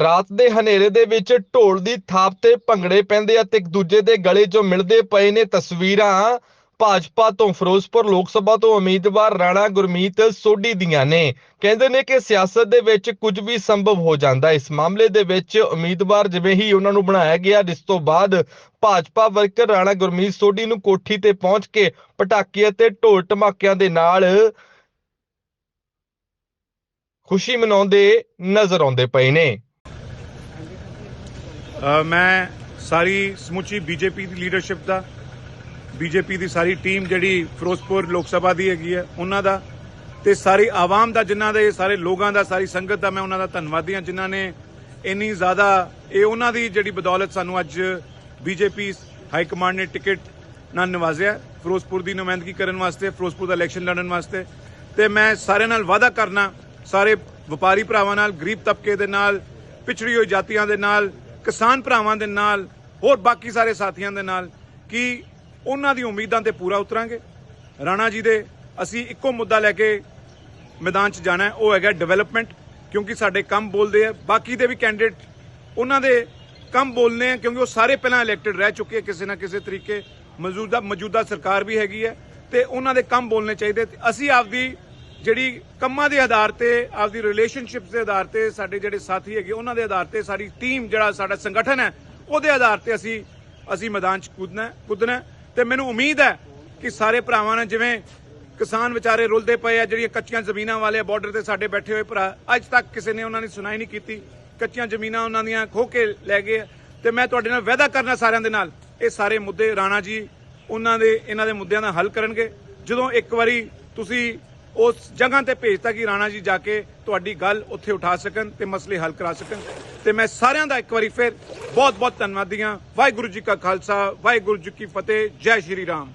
ਰਾਤ ਦੇ ਹਨੇਰੇ ਦੇ ਵਿੱਚ ਢੋਲ ਦੀ ਥਾਪ ਤੇ ਭੰਗੜੇ ਪੈਂਦੇ ਆ ਤੇ ਇੱਕ ਦੂਜੇ ਦੇ ਗਲੇ 'ਚੋਂ ਮਿਲਦੇ ਪਏ ਨੇ ਤਸਵੀਰਾਂ। ਭਾਜਪਾ ਤੋਂ ਫਿਰੋਜ਼ਪੁਰ ਲੋਕ ਸਭਾ ਤੋਂ ਉਮੀਦਵਾਰ ਰਾਣਾ ਗੁਰਮੀਤ ਸੋਢੀ ਦੀਆਂ ਨੇ। ਕਹਿੰਦੇ ਨੇ ਕਿ ਸਿਆਸਤ ਦੇ ਵਿੱਚ ਕੁਝ ਵੀ ਸੰਭਵ ਹੋ ਜਾਂਦਾ, ਇਸ ਮਾਮਲੇ ਦੇ ਵਿੱਚ ਉਮੀਦਵਾਰ ਜਿਵੇਂ ਹੀ ਉਹਨਾਂ ਨੂੰ ਬਣਾਇਆ ਗਿਆ, ਜਿਸ ਤੋਂ ਬਾਅਦ ਭਾਜਪਾ ਵਰਕਰ ਰਾਣਾ ਗੁਰਮੀਤ ਸੋਢੀ ਨੂੰ ਕੋਠੀ ਤੇ ਪਹੁੰਚ ਕੇ ਪਟਾਕੇ ਅਤੇ ਢੋਲ ਧਮਾਕਿਆਂ ਦੇ ਨਾਲ ਖੁਸ਼ੀ ਮਨਾਉਂਦੇ ਨਜ਼ਰ ਆਉਂਦੇ ਪਏ ਨੇ। ਮੈਂ ਸਾਰੀ ਸਮੁੱਚੀ ਬੀਜੇਪੀ ਦੀ ਲੀਡਰਸ਼ਿਪ ਦਾ, ਬੀਜੇਪੀ ਦੀ ਸਾਰੀ ਟੀਮ ਜਿਹੜੀ ਫਿਰੋਜ਼ਪੁਰ ਲੋਕ ਸਭਾ ਦੀ ਹੈਗੀ ਹੈ, ਉਹਨਾਂ ਦਾ ਤੇ ਸਾਰੀ ਆਵਾਮ ਦਾ ਜਿਨ੍ਹਾਂ ਦੇ, ਸਾਰੇ ਲੋਕਾਂ ਦਾ, ਸਾਰੀ ਸੰਗਤ ਦਾ ਮੈਂ ਉਹਨਾਂ ਦਾ ਧੰਨਵਾਦੀ ਹਾਂ, ਜਿਨ੍ਹਾਂ ਨੇ ਇੰਨੀ ਜ਼ਿਆਦਾ, ਇਹ ਉਹਨਾਂ ਦੀ ਜਿਹੜੀ ਬਦੌਲਤ ਸਾਨੂੰ ਅੱਜ ਬੀਜੇਪੀ ਹਾਈ ਕਮਾਂਡ ਨੇ ਟਿਕਟ ਨਾਲ ਨਵਾਜ਼ਿਆ, ਫਿਰੋਜ਼ਪੁਰ ਦੀ ਨੁਮਾਇੰਦਗੀ ਕਰਨ ਵਾਸਤੇ, ਫਿਰੋਜ਼ਪੁਰ ਦਾ ਇਲੈਕਸ਼ਨ ਲੜਨ ਵਾਸਤੇ। ਤੇ ਮੈਂ ਸਾਰਿਆਂ ਨਾਲ ਵਾਅਦਾ ਕਰਨਾ, ਸਾਰੇ ਵਪਾਰੀ ਭਰਾਵਾਂ ਨਾਲ, ਗਰੀਬ ਤਬਕੇ ਦੇ ਨਾਲ, ਪਿਛੜੀ ਹੋਈ ਜਾਤੀਆਂ ਦੇ ਨਾਲ ਕਿਸਾਨ ਭਰਾਵਾਂ ਦੇ ਨਾਲ, ਹੋਰ ਬਾਕੀ ਸਾਰੇ ਸਾਥੀਆਂ ਦੇ ਨਾਲ ਕਿ ਉਹਨਾਂ ਦੀ ਉਮੀਦਾਂ ਤੇ ਪੂਰਾ ਉਤਰਾਂਗੇ। ਰਾਣਾ ਜੀ ਦੇ ਅਸੀਂ ਇੱਕੋ ਮੁੱਦਾ ਲੈ ਕੇ ਮੈਦਾਨ 'ਚ ਜਾਣਾ ਹੈ, ਉਹ ਹੈਗਾ ਡਿਵੈਲਪਮੈਂਟ, ਕਿਉਂਕਿ ਸਾਡੇ ਕੰਮ ਬੋਲਦੇ ਆ। ਬਾਕੀ ਦੇ ਵੀ ਕੈਂਡੀਡੇਟ ਉਹਨਾਂ ਦੇ ਕੰਮ ਬੋਲਨੇ ਆ, ਕਿਉਂਕਿ ਉਹ ਸਾਰੇ ਪਹਿਲਾਂ ਇਲੈਕਟਿਡ ਰਹਿ ਚੁੱਕੇ ਆ ਕਿਸੇ ਨਾ ਕਿਸੇ ਤਰੀਕੇ। ਮੌਜੂਦਾ ਮੌਜੂਦਾ ਸਰਕਾਰ ਵੀ ਹੈਗੀ ਹੈ ਤੇ ਉਹਨਾਂ ਦੇ ਕੰਮ ਬੋਲਨੇ ਚਾਹੀਦੇ ਤੇ ਅਸੀਂ ਆਪਦੀ ਜਿਹੜੀ ਕੰਮਾਂ ਦੇ ਆਧਾਰ ਤੇ, ਆਪਦੀ ਰਿਲੇਸ਼ਨਸ਼ਿਪਸ ਦੇ ਆਧਾਰ ਤੇ ਸਾਡੇ ਜਿਹੜੇ ਸਾਥੀ ਹੈਗੇ, ਉਹਨਾਂ ਦੇ ਆਧਾਰ ਤੇ ਸਾਡੀ ਟੀਮ ਜਿਹੜਾ ਸਾਡਾ ਸੰਗਠਨ ਹੈ, ਉਹਦੇ ਆਧਾਰ ਤੇ ਅਸੀਂ ਅਸੀਂ ਮੈਦਾਨ 'ਚ ਕੁੱਦਣਾ ਕੁੱਦਣਾ ਹੈ। ਤੇ ਮੈਨੂੰ ਉਮੀਦ ਹੈ ਕਿ ਸਾਰੇ ਭਰਾਵਾਂ ਨੇ ਜਿਵੇਂ ਕਿਸਾਨ ਵਿਚਾਰੇ ਰੁਲਦੇ ਪਏ ਆ, ਜਿਹੜੀਆਂ ਕੱਚੀਆਂ ਜ਼ਮੀਨਾਂ ਵਾਲੇ ਬਾਰਡਰ ਤੇ ਸਾਡੇ ਬੈਠੇ ਹੋਏ ਭਰਾ, ਅੱਜ ਤੱਕ ਕਿਸੇ ਨੇ ਉਹਨਾਂ ਦੀ ਸੁਣਾਈ ਨਹੀਂ ਕੀਤੀ। ਕੱਚੀਆਂ ਜ਼ਮੀਨਾਂ ਉਹਨਾਂ ਦੀਆਂ ਖੋਹ ਕੇ ਲੈ ਗਏ ਆ। ਤੇ ਮੈਂ ਤੁਹਾਡੇ ਨਾਲ ਵਾਅਦਾ ਕਰਨਾ ਸਾਰਿਆਂ ਦੇ ਨਾਲ, ਇਹ ਸਾਰੇ ਮੁੱਦੇ ਰਾਣਾ ਜੀ, ਉਹਨਾਂ ਦੇ, ਇਹਨਾਂ ਦੇ ਮੁੱਦਿਆਂ ਦਾ ਹੱਲ ਕਰਨਗੇ। ਜਦੋਂ ਇੱਕ ਵਾਰੀ ਤੁਸੀਂ ਉਸ ਜਗ੍ਹਾ ਤੇ ਭੇਜਤਾ ਕਿ ਰਾਣਾ ਜੀ ਜਾ ਕੇ ਤੁਹਾਡੀ ਗੱਲ ਉੱਥੇ ਉਠਾ ਸਕਣ ਤੇ ਮਸਲੇ ਹੱਲ ਕਰਾ ਸਕਣ। ਤੇ ਮੈਂ ਸਾਰਿਆਂ ਦਾ ਇੱਕ ਵਾਰੀ ਫਿਰ ਬਹੁਤ ਬਹੁਤ ਧੰਨਵਾਦੀ ਹਾਂ। ਵਾਹਿਗੁਰੂ ਜੀ ਕਾ ਖਾਲਸਾ, ਵਾਹਿਗੁਰੂ ਜੀ ਕੀ ਫਤਿਹ, ਜੈ ਸ਼੍ਰੀ ਰਾਮ।